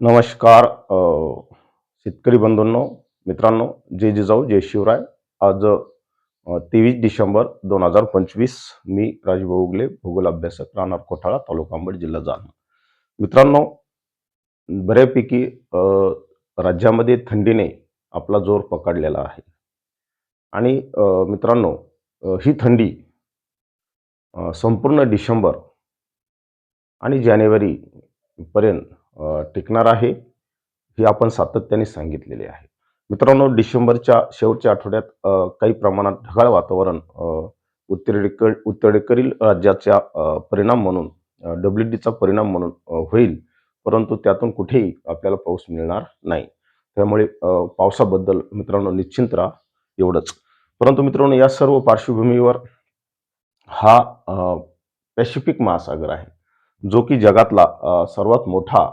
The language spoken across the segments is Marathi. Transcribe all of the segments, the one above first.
नमस्कार शेतकरी बंधूंनो मित्रांनो जय जिजाऊ जय शिवराय. आज तेवीस डिसेंबर दोन हजार पंचवीस मी राजभाऊ उगले भूगोल अभ्यासक राहणार कोठाळा तालुका अंबड जिल्हा जालना. मित्रांनो बऱ्यापैकी राज्यामध्ये थंडीने आपला जोर पकडलेला आहे. आणि मित्रांनो ही थंडी संपूर्ण डिसेंबर आणि जानेवारीपर्यंत पर्यंत टिकणार आहे हे आपण सातत्याने सांगितलेले आहे. मित्रांनो डिसेंबरच्या शेवटच्या आठवड्यात काही प्रमाणात ढगाळ वातावरण अ, उत्तरेकडील उत्तरेकडील राज्याचा परिणाम म्हणून डब्ल्यू डीचा परिणाम म्हणून होईल परंतु त्यातून कुठेही आपल्याला पाऊस मिळणार नाही. त्यामुळे पावसाबद्दल मित्रांनो निश्चिंत राहा एवढंच. परंतु मित्रांनो या सर्व पार्श्वभूमीवर हा पॅसिफिक महासागर आहे. जो की जगातला सर्वात मोठा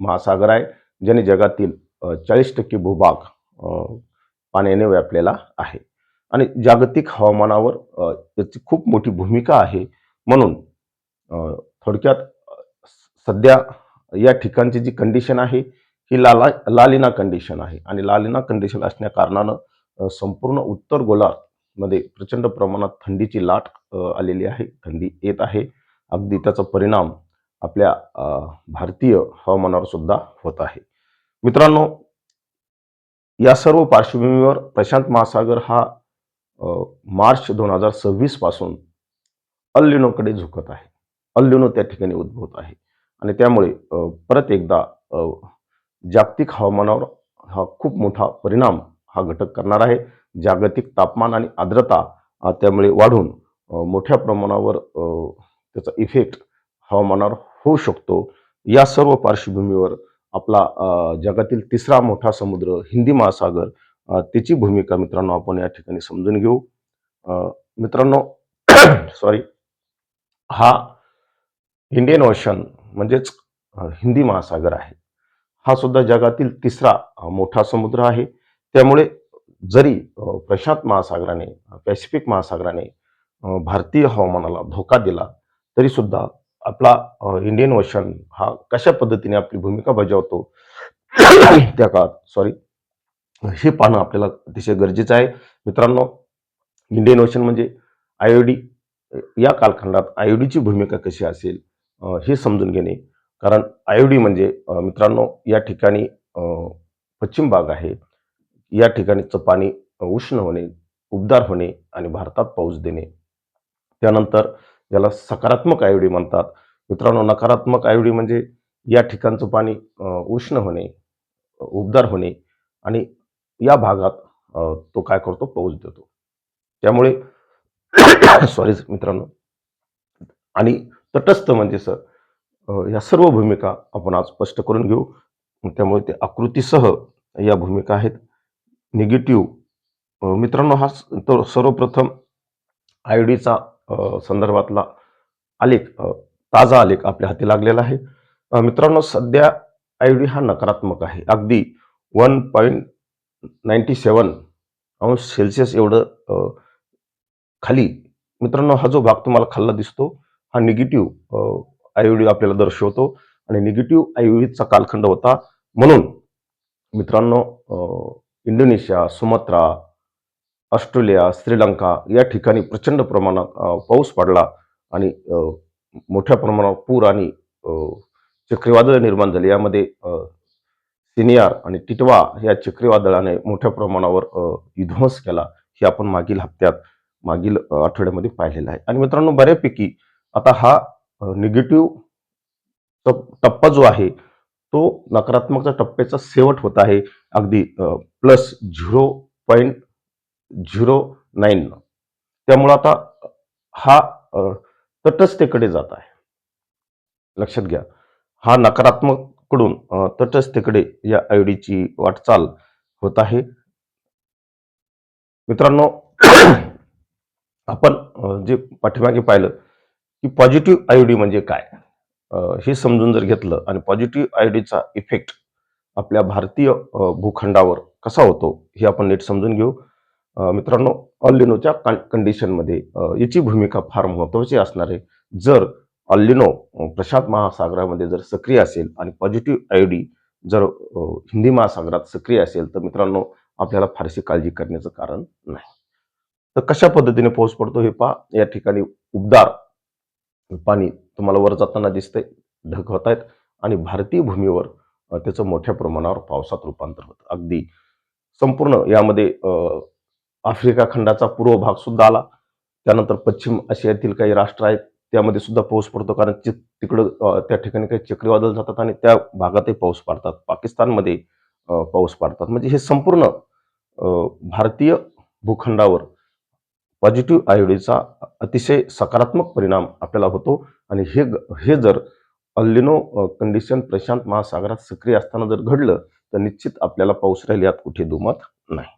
महासागर आहे ज्याने जगातील चाळीस टक्के भूभाग पाण्याने व्यापलेला आहे. आणि जागतिक हवामानावर याची खूप मोठी भूमिका आहे. म्हणून थोडक्यात सध्या या ठिकाणची जी कंडिशन आहे ही लाला लालिना कंडिशन आहे. आणि लालिना कंडिशन असण्या कारणानं संपूर्ण उत्तर गोलार्धमध्ये प्रचंड प्रमाणात थंडीची लाट आलेली आहे. थंडी येत आहे. अगदी त्याचा परिणाम आपल्या भारतीय हवामानावर सुद्धा होत आहे. मित्रांनो या सर्व पार्श्वभूमीवर प्रशांत महासागर हा मार्च दोन हजार सव्वीसपासून अल्लिनोकडे झुकत आहे. अल्लिनो त्या ठिकाणी उद्भवत आहे. आणि त्यामुळे परत एकदा जागतिक हवामानावर हा खूप मोठा परिणाम हा घटक करणार आहे. जागतिक तापमान आणि आर्द्रता त्यामुळे वाढून मोठ्या प्रमाणावर त्याचा इफेक्ट हवामानावर होऊ शकतो. या सर्व पार्श्वभूमीवर आपला जगातील तिसरा मोठा समुद्र हिंदी महासागर त्याची भूमिका मित्रांनो आपण या ठिकाणी समजून घेऊ. मित्रांनो सॉरी हा इंडियन ओशन म्हणजेच हिंदी महासागर आहे. हा सुद्धा जगातील तिसरा मोठा समुद्र आहे. त्यामुळे जरी प्रशांत महासागराने पॅसिफिक महासागराने भारतीय हवामानाला धोका दिला तरी सुद्धा आपला इंडियन ओशन हा कशा पद्धतीने आपली भूमिका बजावतो त्या काळात सॉरी हे पाहणं आपल्याला अतिशय गरजेचं आहे. मित्रांनो इंडियन ओशन म्हणजे आयओडी या कालखंडात आयओडीची भूमिका कशी असेल हे समजून घेणे. कारण आयओडी म्हणजे मित्रांनो या ठिकाणी पश्चिम भाग आहे. या ठिकाणीचं पाणी उष्ण होणे उबदार होणे आणि भारतात पाऊस देणे. त्यानंतर याला सकारात्मक आयोडी म्हणतात. मित्रांनो नकारात्मक आयोडी म्हणजे या ठिकाणचं पाणी उष्ण होणे उबदार होणे आणि या भागात तो काय करतो? पाऊस देतो. त्यामुळे सॉरी मित्रांनो. आणि तटस्थ म्हणजे सर या सर्व भूमिका आपण आज स्पष्ट करून घेऊ. त्यामुळे ते आकृतीसह या भूमिका आहेत. निगेटिव्ह मित्रांनो हा स- तो सर्वप्रथम आयडीचा संदर्भातला आलेख ताजा आलेख आपल्या हाती लागलेला आहे. मित्रांनो सध्या आयोडी हा नकारात्मक आहे. अगदी वन पॉईंट नाईन्टी सेवन अंश सेल्सिअस एवढं खाली. मित्रांनो हा जो भाग तुम्हाला खाल्ला दिसतो हा निगेटिव्ह आयोडी आपल्याला दर्शवतो आणि निगेटिव्ह आयोडीचा कालखंड होता. म्हणून मित्रांनो इंडोनेशिया सुमात्रा ऑस्ट्रेलिया श्रीलंका या ठिकाणी प्रचंड प्रमाणात पाऊस पडला आणि मोठ्या प्रमाणावर पूर आणि चक्रीवादळ निर्माण झाली. यामध्ये सिनियार आणि टिटवा या चक्रीवादळाने मोठ्या प्रमाणावर विध्वंस केला. हे आपण मागील हप्त्यात मागील आठवड्यामध्ये पाहिलेलं आहे. आणि मित्रांनो बऱ्यापैकी आता हा निगेटिव्ह टप्पा जो आहे तो नकारात्मकचा टप्प्याचा शेवट होत आहे. अगदी plus zero point zero nine. त्यामुळं आता हा तटस्थेकडे तटस्थतेकडे जात आहे. लक्षात घ्या. हा नकारात्मककडून अ, तटस्थतेकडे या आयोडीची वाटचाल होत आहे. मित्रांनो आपण जे पाठीमागे पाहिलं की पॉझिटिव्ह आयोडी म्हणजे काय? हे समजून जर घेतलं आणि पॉझिटिव्ह आयोडीचा इफेक्ट आपल्या भारतीय भूखंडावर कसा होतो हे आपण नीट समजून घेऊ. मित्रांनो मित्रांनो ऑलिनोच्या कंडिशनमध्ये याची भूमिका फार महत्त्वाची असणार आहे. जर अल्लिनो प्रशांत महासागरामध्ये जर सक्रिय असेल आणि पॉझिटिव्ह आयोडी जर हिंदी महासागरात सक्रिय असेल तर मित्रांनो आपल्याला फारशी काळजी करण्याचं कारण नाही. तर कशा पद्धतीने पाऊस पडतो हे पहा. या ठिकाणी उबदार पाणी तुम्हाला वर जाताना दिसतंय ढग होत आहेत आणि भारतीय भूमीवर त्याचं मोठ्या प्रमाणावर पावसात रूपांतर होतं. अगदी संपूर्ण यामध्ये आफ्रिका खंडाचा पूर्व भाग सुद्धा आला. त्यानंतर पश्चिम आशियातील काही राष्ट्र आहेत त्यामध्ये सुद्धा पाऊस पडतो कारण तिकडं त्या ठिकाणी काही चक्रीवादळ जातात आणि त्या भागातही पाऊस पडतात. पाकिस्तानमध्ये पाऊस पडतात. म्हणजे हे संपूर्ण भारतीय भूखंडावर पॉझिटिव्ह आयोडीचा अतिशय सकारात्मक परिणाम आपल्याला होतो आणि हे ग- हे जर अल्लिनो कंडिशन प्रशांत महासागरात सक्रिय असताना जर घडलं तर निश्चित आपल्याला पाऊस राहील यात कुठे दुमत नाही.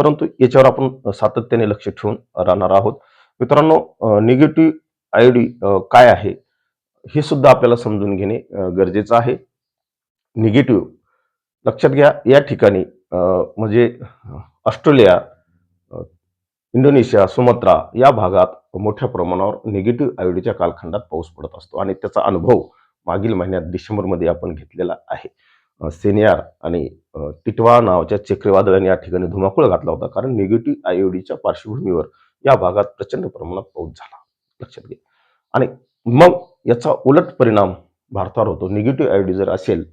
परंतु याच्यावर आपण सातत्याने लक्ष ठेवून राहणार आहोत. मित्रांनो निगेटिव्ह आयडी काय आहे? हे सुद्धा आपल्याला समजून घेणे गरजेचं आहे. निगेटिव्ह लक्षात घ्या या ठिकाणी म्हणजे ऑस्ट्रेलिया इंडोनेशिया सुमात्रा या भागात मोठ्या प्रमाणावर निगेटिव्ह आयडीच्या कालखंडात पाऊस पडत असतो. आणि त्याचा अनुभव मागील महिन्यात डिसेंबरमध्ये आपण घेतलेला आहे. सेनियार आणि अ, टिटवा नावाच्या चक्रीवादळाने या ठिकाणी धुमाकूळ घातला होता. कारण निगेटिव्ह आयओडीच्या पार्श्वभूमीवर या भागात प्रचंड प्रमाणात पाऊस झाला. लक्षात घ्या. आणि मग याचा उलट परिणाम भारतावर होतो. निगेटिव्ह आयओडी जर असेल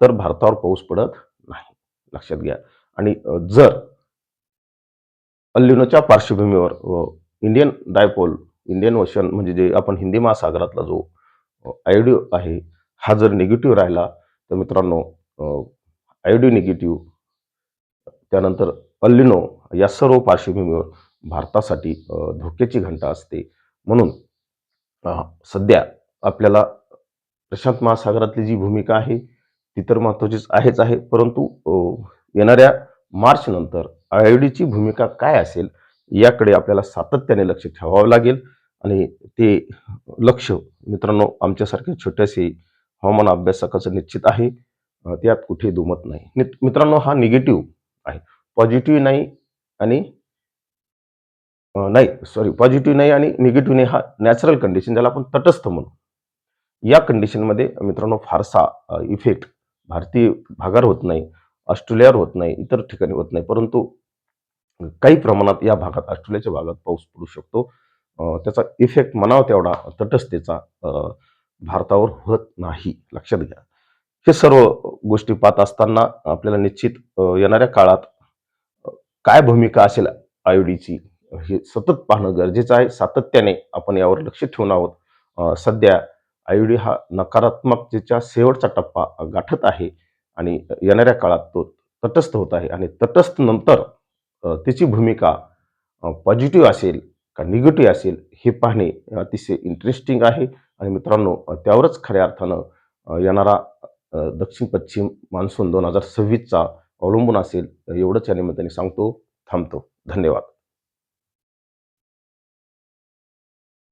तर भारतावर पाऊस पडत नाही. लक्षात घ्या. आणि जर अल्लिनोच्या पार्श्वभूमीवर इंडियन डायपोल इंडियन ओशन म्हणजे जे आपण हिंदी महासागरातला जो आयडी आहे हा जर निगेटिव्ह राहिला तर मित्रांनो आयोडी निगेटिव्ह त्यानंतर अल्लिनो या सर्व पार्श्वभूमीवर भारतासाठी धोक्याची घंटा असते. म्हणून सध्या आपल्याला प्रशांत महासागरातली जी भूमिका आहे ती तर महत्त्वाचीच आहेच आहे. परंतु येणाऱ्या मार्चनंतर आयोडीची भूमिका काय असेल याकडे आपल्याला सातत्याने लक्ष ठेवावं लागेल. आणि ते लक्ष मित्रांनो आमच्यासारख्या छोट्याशी हवामान अभ्यासकाचं निश्चित आहे. त्यात कुठे दुमत नाही. मित्रांनो हा निगेटिव्ह आहे. पॉझिटिव्ह नाही आणि नाही सॉरी पॉझिटिव्ह नाही आणि निगेटिव्ह नाही हा नॅचरल कंडिशन ज्याला आपण तटस्थ म्हणू. या कंडिशनमध्ये मित्रांनो फारसा इफेक्ट भारतीय भागावर होत नाही ऑस्ट्रेलियावर होत नाही इतर ठिकाणी होत नाही. परंतु काही प्रमाणात या भागात ऑस्ट्रेलियाच्या भागात पाऊस पडू शकतो. त्याचा इफेक्ट म्हणावा तेवढा तटस्थतेचा भारतावर होत नाही. लक्षात घ्या. हे सर्व गोष्टी पाहत असताना आपल्याला निश्चित येणाऱ्या काळात काय भूमिका असेल आयोडीची हे सतत पाहणं गरजेचं आहे. सातत्याने आपण यावर लक्ष ठेवून आहोत. सध्या आयोडी हा नकारात्मकतेच्या शेवटचा टप्पा गाठत आहे आणि येणाऱ्या काळात तो तटस्थ होत आहे आणि तटस्थ नंतर तिची भूमिका पॉझिटिव्ह असेल का निगेटिव्ह असेल हे पाहणे अतिशय इंटरेस्टिंग आहे. आणि मित्रांनो त्यावरच खऱ्या अर्थानं येणारा दक्षिण पश्चिम मान्सून दोन हजार सव्वीसचा अवलंबून असेल एवढंच या निमित्ताने सांगतो थांबतो. धन्यवाद.